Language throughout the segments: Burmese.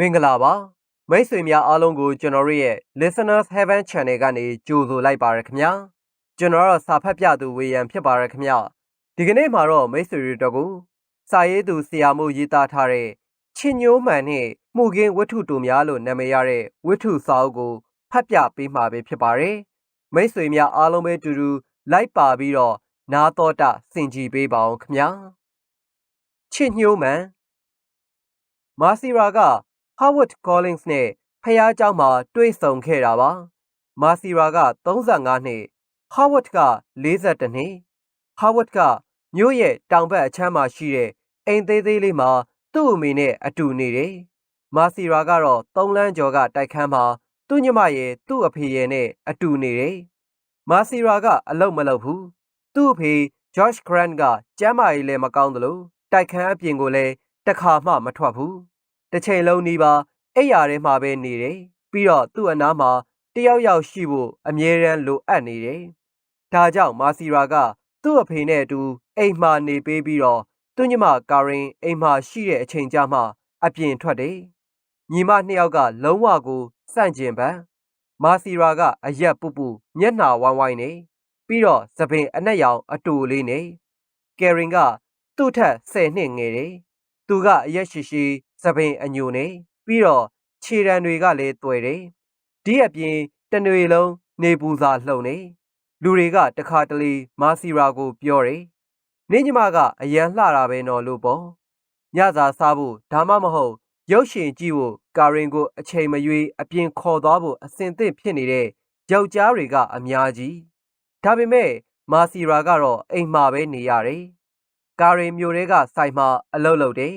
မင်္ဂလာပါမိတ်ဆွေများအားလုံးကိုကျွန်တော်တို့ရဲ့ Listeners Heaven Channel ကနေကြိုဆိုလိုက်ပါရခင်ဗျာကျွန်တော်တော့စာဖတ်ပြသူဝေယံဖြစ်ပါရခင်ဗျာဒီကနေ့မှာတော့မိတ်ဆွေတွေတို့ကိုစာရေးသူဆရာမို့ရေးသားထားတဲ့ချင်းညိုးမှန်နဲ့မှုခင်းဝတ္ထုတူများလို့နာမည်ရတဲ့ဝတ္ထုစာအုပ်ကိုဖတ်ပြပေးမှာပဲဖြစ်ပါတယ်မိတ်ဆွေများအားလုံးပဲတူတူလိုက်ပါပြီးတော့နာတော်တာစင်ကြည်ပေးပါအောင်ခင်ဗျာချစ်ညိုးမှန်မာစီရာက Howard Collins နဲ့ဖះเจ้าမှာတွေ့ဆုံခဲ့တာပါ။မာစီရာက35နှစ် Howard က42နှစ် Howard ကမြို့ရဲ့တောင်ဘက်အချမ်းမှာရှိတဲ့အိမ်သေးသေးလေးမှာသူ့အမေနဲ့အတူနေတယ်။မာစီရာကတော့သုံးလမ်းကျော်ကတိုက်ခန်းမှာသူ့ညမရဲ့သူ့အဖေရဲ့နဲ့အတူနေတယ်။မာစီရာကအလုတ်မလုပ်ဘူး။သူ့အဖေ George Grant ကကျမ်းမာရေးလည်းမကောင်းသလိုတိုက်ခန်းအပြင်ကိုလည်းတခါမှမထွက်ဘူး။ တစ်ချိန်လုံးနီးပါအိယာထဲမှာပဲနေတယ်ပြီးတော့သူ့အနားမှာတယောက်ယောက်ရှိဖို့အမြဲတမ်းလိုအပ်နေတယ်ဒါကြောင့်မာစီရာကသူ့အဖေနဲ့အတူအိမ်မှာနေပေးပြီးတော့သူ့ညီမကာရင်အိမ်မှာရှိတဲ့အချိန်ကြမှာအပြင်ထွက်တယ်ညီမနှစ်ယောက်ကလုံးဝကိုစန့်ကျင်ပန်းမာစီရာကအရက်ပူပူမျက်နှာဝိုင်းဝိုင်းနေပြီးတော့သပင်အနက်ရောင်အတူလေးနေကယ်ရင်ကသူ့ထက်10နှစ်ငယ်တယ်သူကအရက်ရှိရှိ သပင်အညိုနေပြီးတော့ခြေတံတွေကလည်းတွယ်တယ်ဒီအပြင်တနွေလုံးနေပူစာလှုံနေလူတွေကတခါတလေမာစီရာကိုပြောတယ်နင်းညီမကအရန်လှတာပဲနော်လို့ပေါ့ညစာစားဖို့ဒါမှမဟုတ်ရုပ်ရှင်ကြည့်ဖို့ကာရင်ကိုအချိန်မရွေးအပြင်ခေါ်သွားဖို့အစင်သင့်ဖြစ်နေတဲ့ယောက်ျားတွေကအများကြီးဒါပေမဲ့မာစီရာကတော့အိမ်မှာပဲနေရတယ်ကာရင်မျိုးတွေကစိုက်မှာအလုပ်လုပ်တယ်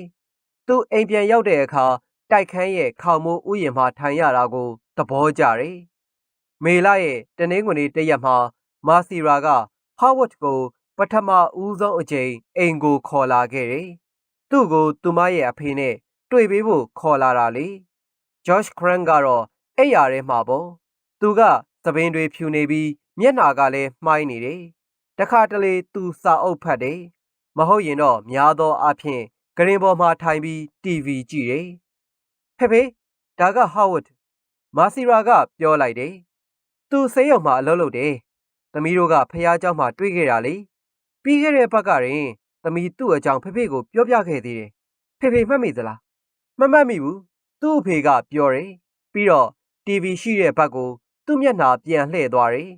သူအိမ်ပြန်ရောက်တဲ့အခါတိုက်ခန်းရဲ့ခေါမိုးဥယျာဉ်မှာထိုင်ရတာကိုသဘောကျတယ်။မေလာရဲ့တနင်္ဂနွေတရက်မှာမာစီရာကဟာဝတ်ကို ပထမဦးဆုံးအကြိမ်အိမ်ကိုခေါ်လာခဲ့တယ်။သူ့ကိုသူမရဲ့အဖေနဲ့တွေ့ပေးဖို့ခေါ်လာတာလေ။ Josh Grant ကတော့အဲ့ရထဲမှာပေါ့။သူကသပင်တွေဖြူနေပြီးမျက်နှာကလည်းမှိုင်းနေတယ်။တခါတလေသူစာအုပ်ဖတ်တယ်။မဟုတ်ရင်တော့များသောအားဖြင့် ဂရင်ပေါ်မှာထိုင်ပြီး TV ကြည့်တယ်ဖေဖေဒါကဟာဝတ်မာစီရာကပြောလိုက်တယ်သူဆေးရုံမှာအလုပ်လုပ်တယ်သမီးတို့ကဖះเจ้าမှာတွေ့ခဲ့တာလေပြီးခဲ့တဲ့ဘက်ကရင်သမီးသူ့အကြောင်းဖေဖေကိုပြောပြခဲ့သေးတယ်ဖေဖေမှတ်မိသလားမမှတ်မိဘူးသူ့အဖေကပြောတယ်ပြီးတော့ TV ရှိတဲ့ဘက်ကိုသူ့မျက်နှာပြန်လှည့်သွားတယ်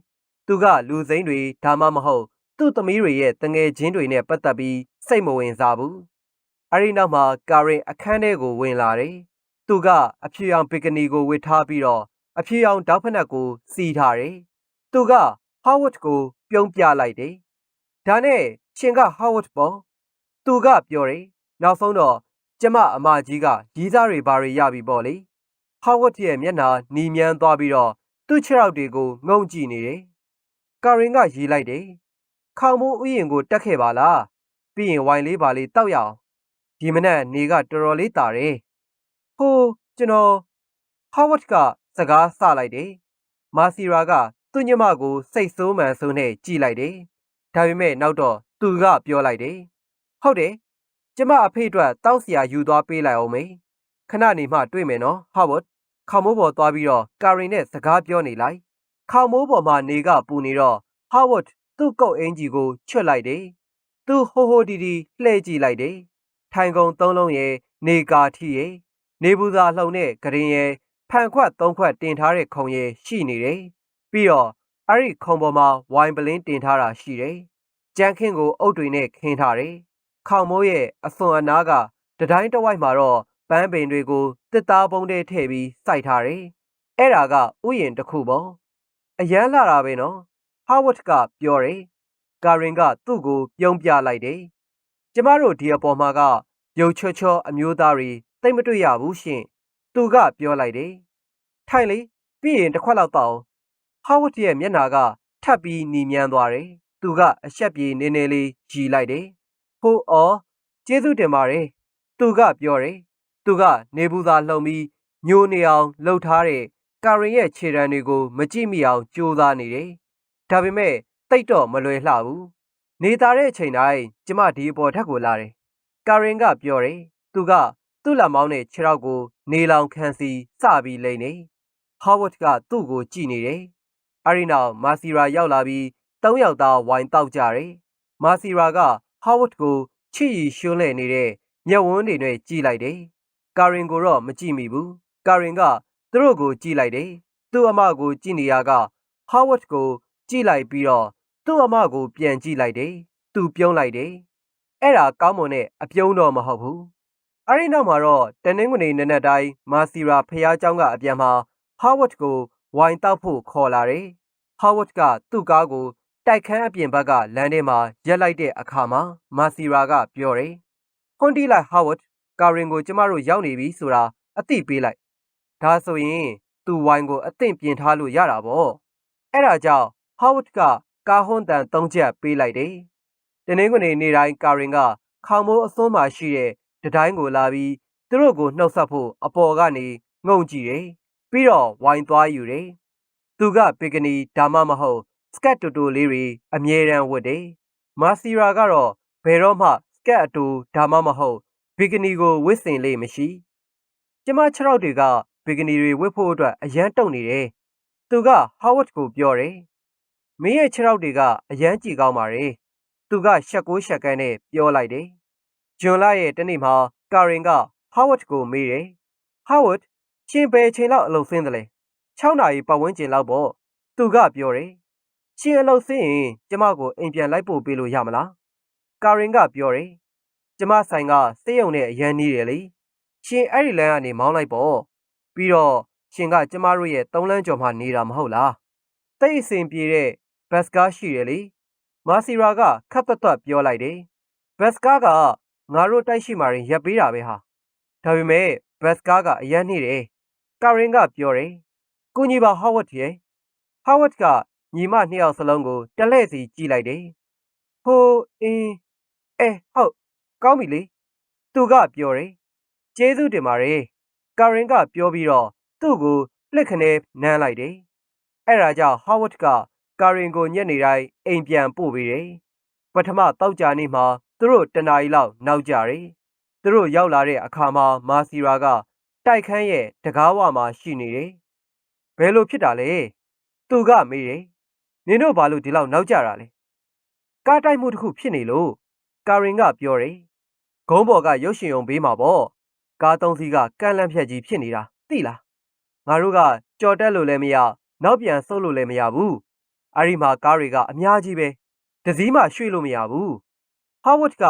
သူကလူစိမ်းတွေဒါမှမဟုတ်သူ့သမီးတွေရဲ့တငယ်ချင်းတွေနဲ့ပတ်သက်ပြီးစိတ်မဝင်စားဘူး အဲဒီနောက်မှာကာရင်အခန်းထဲကိုဝင်လာတယ်သူကအဖြူရောင်ဘီကနီကိုဝတ်ထားပြီးတော့အဖြူရောင်တောက်ဖက်နှက်ကိုစီးထားတယ်။သူကဟာဝတ်ကို ပြုံးပြလိုက်တယ်။ဒါနဲ့ရှင်ကဟာဝတ်ပေါ့။သူကပြောတယ်။နောက်ဆုံးတော့ကျမအမကြီးကရီးစားတွေဘာတွေရပြီပေါ့လေ။ဟာဝတ်ရဲ့မျက်နှာနီမြန်းသွားပြီးတော့သူ့ခြေထောက်တွေကိုငုံကြည့်နေတယ်။ကာရင်ကရေးလိုက်တယ်။ခေါင်မိုးဥယျင်ကိုတက်ခဲ့ပါလား။ပြီးရင်ဝိုင်လေးပါလေးတောက်ရအောင်။ ဒီမနက်နေကတော်တော်လေးတာတယ်ဟိုကျွန်တော်ဟာဝတ်ကစကားဆလိုက်တယ်မာစီရာကသူ့ညမကိုစိတ်ဆိုးမှန်ဆိုးနဲ့ကြည်လိုက်တယ်ဒါပေမဲ့နောက်တော့သူကပြောလိုက်တယ်ဟုတ်တယ်ကျမအဖေအတွက်တောက်စရာယူသွားပေးလိုက်အောင်မေခဏနေမှတွေ့မယ်နော်ဟာဝတ်ခေါမိုးပေါ်သွားပြီးတော့ကာရင်နဲ့စကားပြောနေလိုက်ခေါမိုးပေါ်မှာနေကပူနေတော့ဟာဝတ်သူ့ကုတ်အင်ဂျီကိုချွတ်လိုက်တယ်သူဟိုဟိုဒီဒီလှည့်ကြည့်လိုက်တယ် ထိုင်ကုန်သုံးလုံးရဲ့နေကာထီရဲ့နေဘူးသာလှုံတဲ့ဂရင်ရဲဖန်ခွက်သုံးခွက်တင်ထားတဲ့ခုံရဲရှိနေတယ်။ပြီးတော့အဲ့ဒီခုံပေါ်မှာဝိုင်ပလင်းတင်ထားတာရှိတယ်။ကြမ်းခင်းကိုအုတ်တွေနဲ့ခင်းထားတယ်။ခေါင်မိုးရဲ့အစွန်အနားကတတိုင်းတဝိုက်မှာတော့ပန်းပင်တွေကိုတစ်သားပုံးထဲထည့်ပြီးစိုက်ထားတယ်။အဲ့ဒါကဥယျာဉ်တစ်ခုပေါ့။အရန်လာတာပဲနော်။ဟာဝတ်ကပြောတယ်။ကာရင်ကသူ့ကိုပြုံးပြလိုက်တယ်။ ကျမတို့ဒီအပေါ်မှာကရုပ်ချောချောအမျိုးသားတွေသိမတွေ့ရဘူးရှင်သူကပြောလိုက်တယ်ထိုင်လေပြီးရင်တစ်ခွက်လောက်တောင်းဟာဝတ်ရဲ့မျက်နာကထပ်ပြီးနီမြန်းသွားတယ်သူကအရှက်ပြေနေနေလေးကြည်လိုက်တယ်ဟိုအော်ကျေးဇူးတင်ပါတယ်သူကပြောတယ်သူကနေဘူးသာလှုံပြီးညိုနေအောင်လှုပ်ထားတဲ့ကာရင်ရဲ့ခြေတံတွေကိုမကြည့်မိအောင်ကြိုးစားနေတယ်ဒါပေမဲ့တိတ်တော့မလွယ်လှဘူး နေသားတဲ့အချိန်တိုင်းကျမဒီအပေါ်ထက်ကိုလာတယ်ကာရင်ကပြောတယ်သူကသူ့လက်မောင်းနဲ့ခြေထောက်ကို နေလောင်ခံစီစပြီးလိမ့်နေဟာဝတ်ကသူ့ကိုကြည့်နေတယ်အဲ့ဒီနောက်မာစီရာရောက်လာပြီးသုံးယောက်သားဝိုင်းတောက်ကြတယ်မာစီရာကဟာဝတ်ကိုချီရီရှွန်းလှဲ့နေတဲ့မျက်ဝန်းတွေနဲ့ကြည့်လိုက်တယ်ကာရင်ကိုတော့မကြည့်မိဘူးကာရင်ကသူတို့ကိုကြည့်လိုက်တယ်သူ့အမကိုကြည့်နေရကဟာဝတ်ကိုကြည့်လိုက်ပြီးတော့ သူ့အမကိုပြန်ကြည့်လိုက်တယ်သူပြုံးလိုက်တယ်အဲ့ဒါကောင်းမွန်တဲ့အပြုံးတော့မဟုတ်ဘူးအဲ့ဒီနောက်မှာတော့တနင်္ဂနွေနေ့နက်တိုင်းမာစီရာဖះเจ้าကအပြန်မှာဟာဝတ်ကိုဝိုင်းတောက်ဖို့ခေါ်လာတယ်ဟာဝတ်ကသူ့ကားကိုတိုက်ခန်းအပြင်ဘက်ကလမ်းထဲမှာရက်လိုက်တဲ့အခါမှာမာစီရာကပြောတယ်။ဖွန်တီလိုက်ဟာဝတ်ကာရင်ကိုကျမတို့ရောက်နေပြီဆိုတာအသိပေးလိုက်။ဒါဆိုရင်သူ့ဝိုင်းကိုအသင့်ပြင်ထားလို့ရတာပေါ့။အဲ့ဒါကြောင့်ဟာဝတ်က ကာဟွန်တန်၃ချက်ပေးလိုက်တယ်။တနင်္ဂနွေနေ့တိုင်းကာရင်ကခေါမိုးအစွန်းမှာရှိတဲ့တတိုင်းကိုလာပြီးသူတို့ကိုနှုတ်ဆက်ဖို့အပေါ်ကနေငုံကြည့်တယ်။ပြီးတော့ဝိုင်းသွားယူတယ်။သူကပီကနီဒါမှမဟုတ်စကတ်တူတူလေးတွေအမြဲတမ်းဝတ်တယ်။မာစီရာကတော့ဘယ်တော့မှစကတ်အတူဒါမှမဟုတ်ဘီကနီကိုဝတ်ဆင်လေမရှိ။ကျမ6ရောက်တွေကဘီကနီတွေဝတ်ဖို့အတွက်အရန်တုံနေတယ်။သူကဟာဝတ်ကိုပြောတယ်။ မင်းရဲ့6ရောက်တွေကအရန်ကြည်ကောင်းပါတယ်။သူကရှက်ကိုရှက်ကန်းနဲ့ပြောလိုက်တယ်။ဂျွန်လာရဲ့တနေ့မှာကာရင်ကဟာဝတ်ကိုမေးတယ်။ဟာဝတ်ရှင်ဘယ်ချိန်လောက်အလုပ်ဆင်းတယ်လဲ6နာရီပတ်ဝန်းကျင်လောက်ပေါ့။သူကပြောတယ်။ရှင်အလုပ်ဆင်းရင်ကျမကိုအိမ်ပြန်လိုက်ပို့ပေးလို့ရမလား။ကာရင်ကပြောတယ်။ကျမဆိုင်ကစေးရုံနဲ့အရန်နေတယ်လေ။ရှင်အဲ့ဒီလမ်းကနေမောင်းလိုက်ပေါ့။ပြီးတော့ရှင်ကကျမတို့ရဲ့သုံးလမ်းကျော်မှနေတာမဟုတ်လား။တိတ်အဆင်ပြေတဲ့ ဘတ်စကားရှိတယ်လေ။မာစီရာကခတ်သက်သက်ပြောလိုက်တယ်။ဘတ်စကားကငါတို့တိုက်ရှိမှရင်ရပ်ပေးတာပဲဟာ။ဒါပေမဲ့ဘတ်စကားကအရန်နေတယ်။ကာရင်ကပြောတယ်။ကိုကြီးပါဟာဝတ်ရဲ့ဟာဝတ်ကညီမနှစ်ယောက်စလုံးကိုတလဲ့စီကြည့်လိုက်တယ်။ဟိုအင်းအဲဟုတ်ကောင်းပြီလေ။သူကပြောတယ်။ကျေးဇူးတင်ပါတယ်။ကာရင်ကပြောပြီးတော့သူ့ကိုလက်ခနဲ့နမ်းလိုက်တယ်။အဲ့ဒါကြောင့်ဟာဝတ်က ကာရင်ကိုညက်နေတိုင်းအိမ်ပြန်ပို့ပေးတယ်။ပထမတောက်ကြနေ့မှာသူတို့တနားရီလောက်နောက်ကြတယ်။သူတို့ရောက်လာတဲ့အခါမှာမာစီရာကတိုက်ခန်းရဲ့တကားဝမှာရှိနေတယ်။ဘယ်လိုဖြစ်တာလဲ။သူကမေးတယ်။နင်တို့ဘာလို့ဒီလောက်နောက်ကြတာလဲ။ကားတိုက်မှုတစ်ခုဖြစ်နေလို့ကာရင်ကပြောတယ်။ဂုံးပေါ်ကရုပ်ရှင်ရုံဘေးမှာပေါ့။ကားသုံးစီးကကန့်လန့်ဖြတ်ကြီးဖြစ်နေတာသိလား။ငါတို့ကကြော်တက်လို့လည်းမရနောက်ပြန်ဆုတ်လို့လည်းမရဘူး။ အဲ့ဒီမှာကားတွေကအများကြီးပဲ။တစည်းမှရွှေ့လို့မရဘူး။ဟာဝတ်က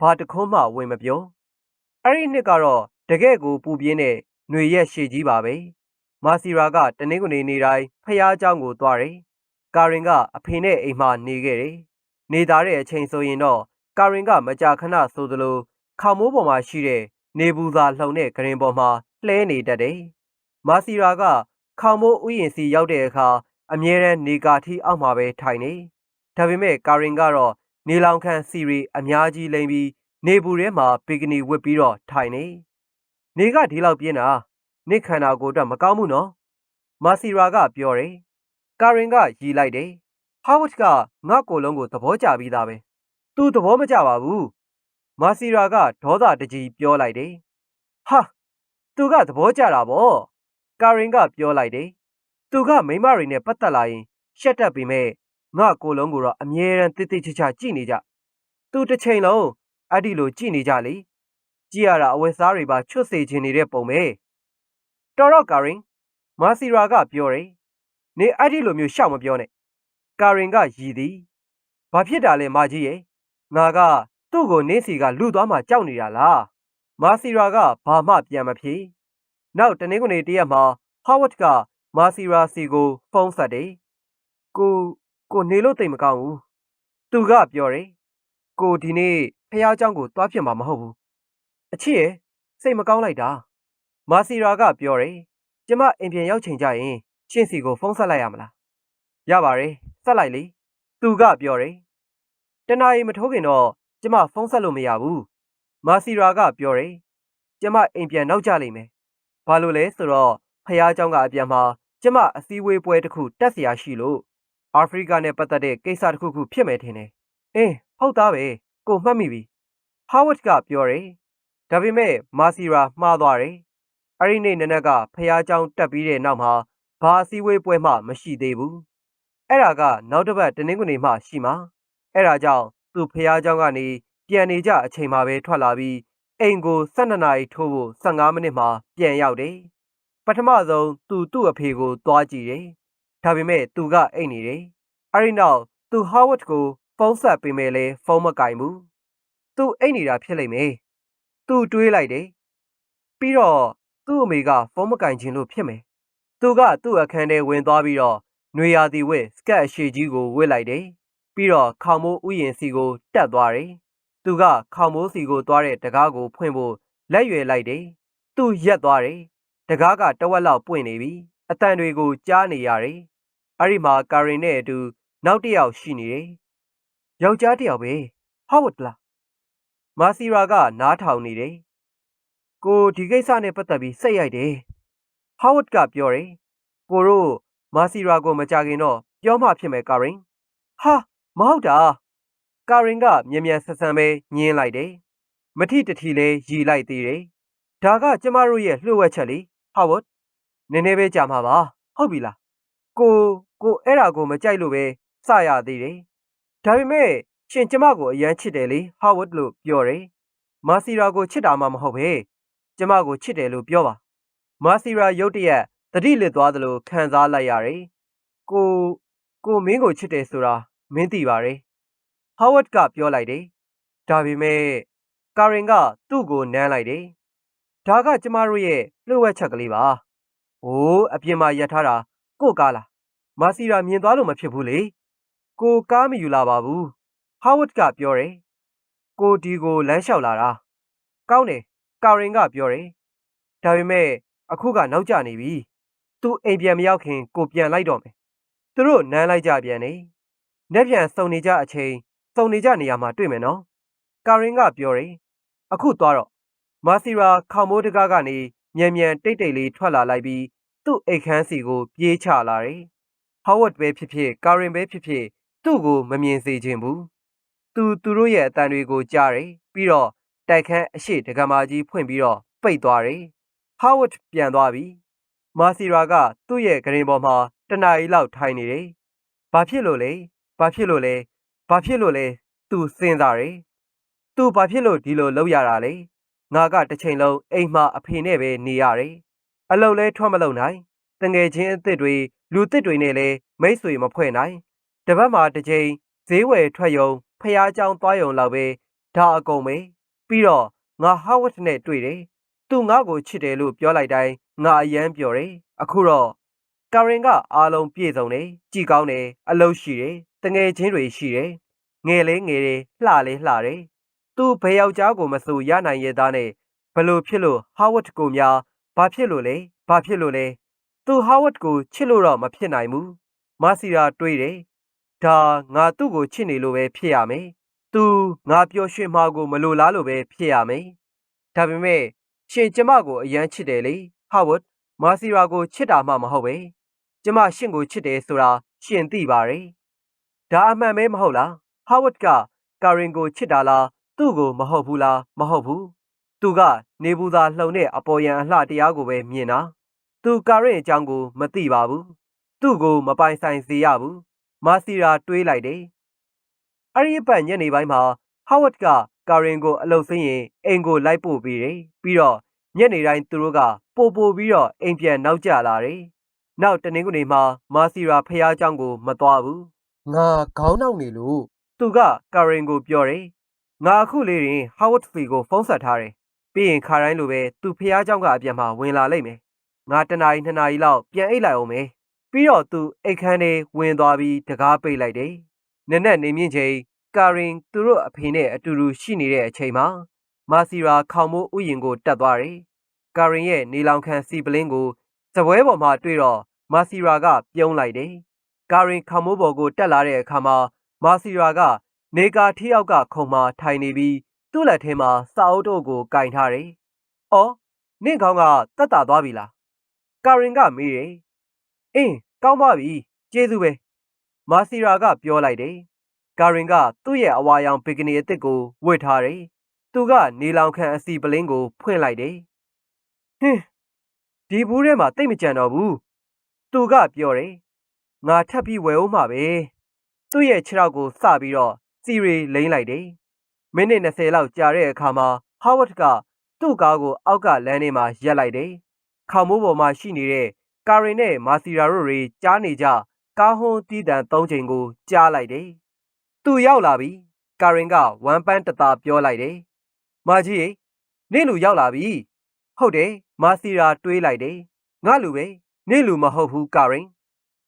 ဘာတခွန်းမှဝင်မပြော။အဲ့ဒီနှစ်ကတော့တကယ့်ကိုပူပြင်းတဲ့ຫນွေရက်ရှည်ကြီးပါပဲ။မာစီရာကတနင်္ဂနွေနေ့တိုင်းဖះเจ้าကိုသွားတယ်။ကာရင်ကအဖေနဲ့အိမ်မှာနေခဲ့တယ်။နေသားတဲ့အချိန်ဆိုရင်တော့ကာရင်ကမကြာခဏဆိုသလိုခေါမိုးပေါ်မှာရှိတဲ့နေဘူးသာလှုံတဲ့ဂရင်ပေါ်မှာလှဲနေတတ်တယ်။မာစီရာကခေါမိုးဥယျာဉ်စီရောက်တဲ့အခါ အမြဲတမ်းနေကာထီအောက်မှာပဲထိုင်နေ။ဒါပေမဲ့ကာရင်ကတော့နေလောင်ခန့်စီရီအများကြီးလိမ့်ပြီးနေဘူးထဲမှာဘီကနီဝတ်ပြီးတော့ထိုင်နေ။နေကဒီလောက်ပြင်းတာနေခန္ဓာကိုယ်အတွက်မကောင်းဘူးနော်။မာစီရာကပြောတယ်။ကာရင်ကရီလိုက်တယ်။ဟာဝတ်ကငါ့ကိုယ်လုံးကိုသဘောကျပြီးသားပဲ။ "तू သဘောမကျပါဘူး။မာစီရာကဒေါသတကြီးပြောလိုက်တယ်။ဟာသူကသဘောကျတာပေါ့။ကာရင်ကပြောလိုက်တယ်။ သူကမိန်းမတွေနဲ့ပတ်သက်လာရင်ရှက်တတ်ပေမဲ့ငါကိုယ်လုံးကိုတော့အမြဲတမ်းတိတိကျကျကြည့်နေကြ။သူတစ်ချိန်လုံးအဲ့ဒီလိုကြည့်နေကြလေ။ကြည့်ရတာအဝတ်စားတွေပါချွတ်စေခြင်းနေတဲ့ပုံပဲ။တော်တော့ကာရင်မာစီရာကပြောတယ်။နေအဲ့ဒီလိုမျိုးရှောက်မပြောနဲ့။ကာရင်ကရည်သည်။ဘာဖြစ်တာလဲမကြီးရဲ့။ငါကသူ့ကိုနင်းစီကလူသွားမှကြောက်နေတာလား။မာစီရာကဘာမှပြန်မဖြေ။နောက်တနင်္ဂနွေတရက်မှာဟာဝတ်က မာစီရာစီကိုဖုန်းဆက်တယ်။ကိုကိုနေလို့တိတ်မကောင်းဘူး။သူကပြောတယ်။ကိုဒီနေ့ဖះเจ้าကိုသွားဖြစ်မှာမဟုတ်ဘူး။အချစ်ရဲ့စိတ်မကောင်းလိုက်တာ။မာစီရာကပြောတယ်။ကျမအိမ်ပြန်ရောက်ချိန်ကျရင်ရှင့်စီကိုဖုန်းဆက်လိုက်ရမလား။ရပါတယ်ဆက်လိုက်လေ။သူကပြောတယ်။တနာရီမထိုးခင်တော့ကျမဖုန်းဆက်လို့မရဘူး။မာစီရာကပြောတယ်။ကျမအိမ်ပြန်နောက်ကျလိမ့်မယ်။ဘာလို့လဲဆိုတော့ဖះเจ้าကအပြန်မှာ ကျမအစည်းအဝေးပွဲတစ်ခုတက်เสียရှိလို့အာဖရိကနဲ့ပတ်သက်တဲ့ကိစ္စတစ်ခုခုဖြစ်မယ်ထင်တယ်။အင်းဟုတ်သားပဲကိုမှတ်မိပြီ။ဟာဝတ်ကပြောတယ်။ ဒါပေမဲ့မာစီရာမှားသွားတယ်။အဲ့ဒီနေ့နနက်ကဖះเจ้าတက်ပြီးတဲ့နောက်မှာဘာအစည်းအဝေးပွဲမှမရှိသေးဘူး။အဲ့ဒါကနောက်တစ်ပတ်တနင်္ဂနွေမှရှိမှာ။အဲ့ဒါကြောင့်သူဖះเจ้าကနေပြန်နေကြအချိန်မှာပဲထွက်လာပြီးအိမ်ကို12နာရီထိုးဖို့15မိနစ်မှပြန်ရောက်တယ်။ ပထမဆုံးသူသူ့အဖေကိုသွားကြည့်တယ်။ဒါပေမဲ့သူကအိတ်နေတယ်။အဲ့ဒီနောက်သူဟာဝတ်ကိုဖုန်းဆက်ပေးမယ်လေဖုန်းမကင်ဘူး။သူအိတ်နေတာဖြစ်လိမ့်မယ်။သူတွေးလိုက်တယ်။ပြီးတော့သူ့အမေကဖုန်းမကင်ခြင်းလို့ဖြစ်မယ်။သူကသူ့အခန်းထဲဝင်သွားပြီးတော့နွေရာသီဝတ်စကတ်အရှိကြီးကိုဝတ်လိုက်တယ်။ပြီးတော့ခေါင်မိုးဥယျင်စီကိုတက်သွားတယ်။သူကခေါင်မိုးစီကိုသွားတဲ့တကားကိုဖွင့်ဖို့လက်ရွယ်လိုက်တယ်။သူရက်သွားတယ်။ တကားကတဝက်လောက်ပွင့်နေပြီ။အတန်တွေကိုကြားနေရတယ်။အဲ့ဒီမှာကာရင်နဲ့အတူနောက်တစ်ယောက်ရှိနေတယ်။ယောက်ျားတစ်ယောက်ပဲ။ဟောက်ဝတ်လား။မာစီရာကနားထောင်နေတယ်။ကိုဒီကိစ္စနဲ့ပတ်သက်ပြီးစိတ်ရိုက်တယ်။ဟောက်ဝတ်ကပြောတယ်။ကိုတို့မာစီရာကိုမကြခင်တော့ပြောမှဖြစ်မယ်ကာရင်။ဟာမဟုတ်တာ။ကာရင်ကမြန်မြန်ဆန်ဆန်ပဲညင်းလိုက်တယ်။မထိတထီလဲရီလိုက်သေးတယ်။ဒါကကျမတို့ရဲ့လှုပ်ဝက်ချက်လေ။ ဟောက်ဝတ်နည်းနည်းပဲကြာမှာပါ။ဟုတ်ပြီလား။ကိုကိုအဲ့ဒါကိုမကြိုက်လို့ပဲစရသေးတယ်။ဒါပေမဲ့ရှင်ကျမကိုအရန်ချစ်တယ်လေဟာဝတ်လို့ပြောတယ်။မာစီရာကိုချစ်တာမှမဟုတ်ပဲ။ကျမကိုချစ်တယ်လို့ပြောပါ။မာစီရာရုတ်တရက်တတိလစ်သွားသလိုခံစားလိုက်ရတယ်။ကိုကိုမင်းကိုချစ်တယ်ဆိုတာမင်းသိပါတယ်။ဟာဝတ်ကပြောလိုက်တယ်။ဒါပေမဲ့ကာရင်ကသူ့ကိုနမ်းလိုက်တယ်။ ဒါကကျမတို့ရဲ့လှုပ်ဝက်ချက်ကလေးပါ။အိုးအပြင်မှာရက်ထားတာကို့ကားလား။မာစီရာမြင်သွားလို့မဖြစ်ဘူးလေ။ကိုကားမယူလာပါဘူး။ဟာဝတ်ကပြောတယ်။ကိုဒီကိုလမ်းလျှောက်လာတာ။ကောင်းတယ်။ကာရင်ကပြောတယ်။ဒါပေမဲ့အခုကနောက်ကျနေပြီ။ तू အိမ်ပြန်မရောက်ခင်ကိုပြန်လိုက်တော့မယ်။သူတို့နမ်းလိုက်ကြပြန်နေ။နေ့ပြန်စုံနေကြအချိန်စုံနေကြနေရာမှာတွေ့မယ်နော်။ကာရင်ကပြောတယ်။အခုသွားတော့ မာစီရာခေါမိုးတကားကနေမြန်မြန်တိတ်တိတ်လေးထွက်လာလိုက်ပြီးသူ့အိတ်ခမ်းစီကိုပြေးချလာတယ်။ဟောဝတ်ပဲဖြစ်ဖြစ်ကာရင်ပဲဖြစ်ဖြစ်သူ့ကိုမမြင်စေချင်ဘူး။သူသူတို့ရဲ့အတန်တွေကိုကြားတယ်ပြီးတော့တိုက်ခန်းအရှိတကမာကြီးဖွင့်ပြီးတော့ပိတ်သွားတယ်။ဟောဝတ်ပြန်သွားပြီ။မာစီရာကသူ့ရဲ့ဂရင်ပေါ်မှာတနားရီလောက်ထိုင်နေတယ်။ဘာဖြစ်လို့လဲ။ဘာဖြစ်လို့လဲ။ဘာဖြစ်လို့လဲ။သူစဉ်းစားတယ်။ तू ဘာဖြစ်လို့ဒီလိုလုပ်ရတာလဲ။ ငါကတစ်ချိန်လုံးအိမ်မှာအဖေနဲ့ပဲနေရတယ်။အလုပ်လဲထွက်မလုပ်နိုင်။တငယ်ချင်းအစ်စ်တွေလူသစ်တွေနဲ့လည်းမိတ်ဆွေမဖွဲ့နိုင်။တပတ်မှာတစ်ချိန်ဈေးဝယ်ထွက်ယုံဖះเจ้าသွားယုံလောက်ပဲဒါအကုန်ပဲပြီးတော့ငါဟာဝတ်နဲ့တွေ့တယ်သူငါ့ကိုချစ်တယ်လို့ပြောလိုက်တိုင်းငါအယမ်းပြောတယ်အခုတော့ကာရင်ကအားလုံးပြည့်စုံတယ်ကြည်ကောင်းတယ်အလုပ်ရှိတယ်တငယ်ချင်းတွေရှိတယ်ငယ်လေးငယ်တယ်လှလေးလှတယ် သူဘယ်ယောက်ျားကိုမဆိုရနိုင်ရဲ့သားနဲ့ဘလို့ဖြစ်လို့ဟာဝတ်ကိုများဘာဖြစ်လို့လဲဘာဖြစ်လို့လဲသူဟာဝတ်ကိုချစ်လို့တော့မဖြစ်နိုင်ဘူးမာစီရာတွေးတယ်ဒါငါသူ့ကိုချစ်နေလို့ပဲဖြစ်ရမယ်။သူငါပျော်ရွှင်မှာကိုမလိုလားလို့ပဲဖြစ်ရမယ်။ဒါပေမဲ့ရှင်ကျမကိုအယမ်းချစ်တယ်လေ။ဟာဝတ်မာစီရာကိုချစ်တာမှမဟုတ်ပဲ။ကျမရှင်ကိုချစ်တယ်ဆိုတာရှင်သိပါတယ်။ဒါအမှန်ပဲမဟုတ်လား။ဟာဝတ်ကကာရင်ကိုချစ်တာလား သူ့ကိုမဟုတ်ဘူးလားမဟုတ်ဘူး။သူကနေဘူးသာလှုံတဲ့အပေါ်ယံအလှတရားကိုပဲမြင်တာ။သူကာရင်အကြောင်းကိုမသိပါဘူး။သူ့ကိုမပိုင်ဆိုင်စေရဘူး။မာစီရာတွေးလိုက်တယ်။အဲ့ဒီအပတ်ညနေပိုင်းမှာဟာဝတ်ကကာရင်ကိုအလုပ်ဆင်းရင်အိမ်ကိုလိုက်ပို့ပေးတယ်။ပြီးတော့ညနေတိုင်းသူတို့ကပို့ပို့ပြီးတော့အိမ်ပြန်နောက်ကျလာတယ်။နောက်တနင်္ဂနွေမှာမာစီရာဖះเจ้าကိုမသွားဘူး။ငါခေါင်းနောက်နေလို့သူကကာရင်ကိုပြောတယ်။ ငါအခုလေးရင်ဟာဝတ်ဖီကိုဖုန်းဆက်ထားတယ်။ပြီးရင်ခါတိုင်းလိုပဲသူဖះเจ้าကအပြန်မှာဝင်လာလိမ့်မယ်။ငါတနာရီနှစ်နာရီလောက်ပြန်အိတ်လိုက်အောင်မယ်။ပြီးတော့သူအိတ်ခမ်းထဲဝင်သွားပြီးတကားပိတ်လိုက်တယ်။နက်နက်နေမြင့်ချိန်ကာရင်သူတို့အဖေနဲ့အတူတူရှိနေတဲ့အချိန်မှာမာစီရာခေါင်မိုးဥယျင်ကိုတက်သွားတယ်။ကာရင်ရဲ့နေလောင်ခံစီပလင်းကိုစပွဲပေါ်မှာတွေ့တော့မာစီရာကပြုံးလိုက်တယ်။ကာရင်ခေါင်မိုးပေါ်ကိုတက်လာတဲ့အခါမှာမာစီရာက နေကာထီယောက်ကခုံမှာထိုင်နေပြီးသူ့လက်ထဲမှာစာအုပ်တို့ကိုကင်ထားတယ်။အော်နင့်ခေါင်းကတက်တာသွားပြီလား။ကာရင်ကမေးတယ်။အင်းကောင်းပါပြီကျေးဇူးပဲ။မာစီရာကပြောလိုက်တယ်။ကာရင်ကသူ့ရဲ့အဝါရောင်ဘီကနီအစ်စ်ကိုဝတ်ထားတယ်သူကနေလောင်ခံအစီပလင်းကိုဖွင့်လိုက်တယ်ဟင်းဒီဘူးထဲမှာတိတ်မကြံတော့ဘူးသူကပြောတယ်ငါထပ်ပြီးဝယ်ဦးမှာပဲသူ့ရဲ့ခြေထောက်ကိုစပြီးတော့ စီရီလိမ့်လိုက်တယ်မိနစ်20လောက်ကြာတဲ့အခါမှာဟာဝတ်ကသူ့ကားကိုအောက်ကလမ်းထဲမှာရပ်လိုက်တယ်ခေါင်မိုးပေါ်မှာရှိနေတဲ့ကာရင်နဲ့မာစီရာတို့တွေကြားနေကြကားဟွန်းတီးတန်၃ချိန်ကိုကြားလိုက်တယ်သူရောက်လာပြီကာရင်ကဝမ်ပန်းတသားပြောလိုက်တယ်မာကြီးရေနေ့လူရောက်လာပြီဟုတ်တယ်မာစီရာတွေးလိုက်တယ်ငါလူပဲနေ့လူမဟုတ်ဘူးကာရင်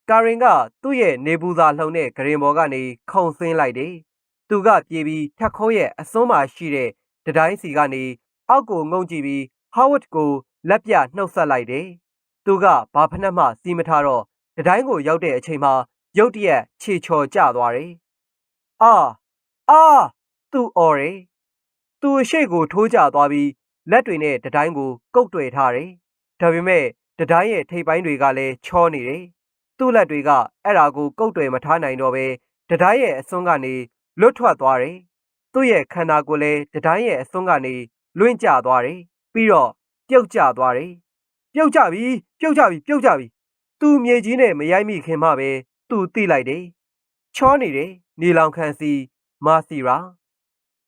ကာရင်ကသူ့ရဲ့နေပူစာလှုံတဲ့ဂရင်ဘော်ကနေခုံဆင်းလိုက်တယ်။ သူကပြေးပြီးထက်ခိုးရဲ့အစွန်းမှာရှိတဲ့တတိုင်းစီကနေအောက်ကိုငုံကြည့်ပြီးဟောဝတ်ကိုလက်ပြနှုတ်ဆက်လိုက်တယ်။သူကဘာဖနက်မှစီးမထားတော့တတိုင်းကိုရောက်တဲ့အချိန်မှာရုတ်တရက်ခြေချော်ကျသွားတယ်။အာအာသူ့အော်တယ်။သူအရှိတ်ကိုထိုးကျသွားပြီးလက်တွေနဲ့တတိုင်းကိုကုတ်တွယ်ထားတယ်။ဒါပေမဲ့တတိုင်းရဲ့ထိပ်ပိုင်းတွေကလည်းချောနေတယ်။သူ့လက်တွေကအဲ့ဒါကိုကုတ်တွယ်မထားနိုင်တော့ပဲတတိုင်းရဲ့အစွန်းကနေ လွတ်ထွက်သွားတယ်။သူ့ရဲ့ခန္ဓာကိုယ်လည်းတတိုင်းရဲ့အစွန်းကနေလွင့်ကျသွားတယ်။ပြီးတော့ပြုတ်ကျသွားတယ်။ပြုတ်ကျပြီပြုတ်ကျပြီပြုတ်ကျပြီ။သူမြေကြီးနဲ့မရိုက်မိခင်မှပဲသူသိလိုက်တယ်။ချောနေတယ်နေလောင်ခန်းစီမာစီရာ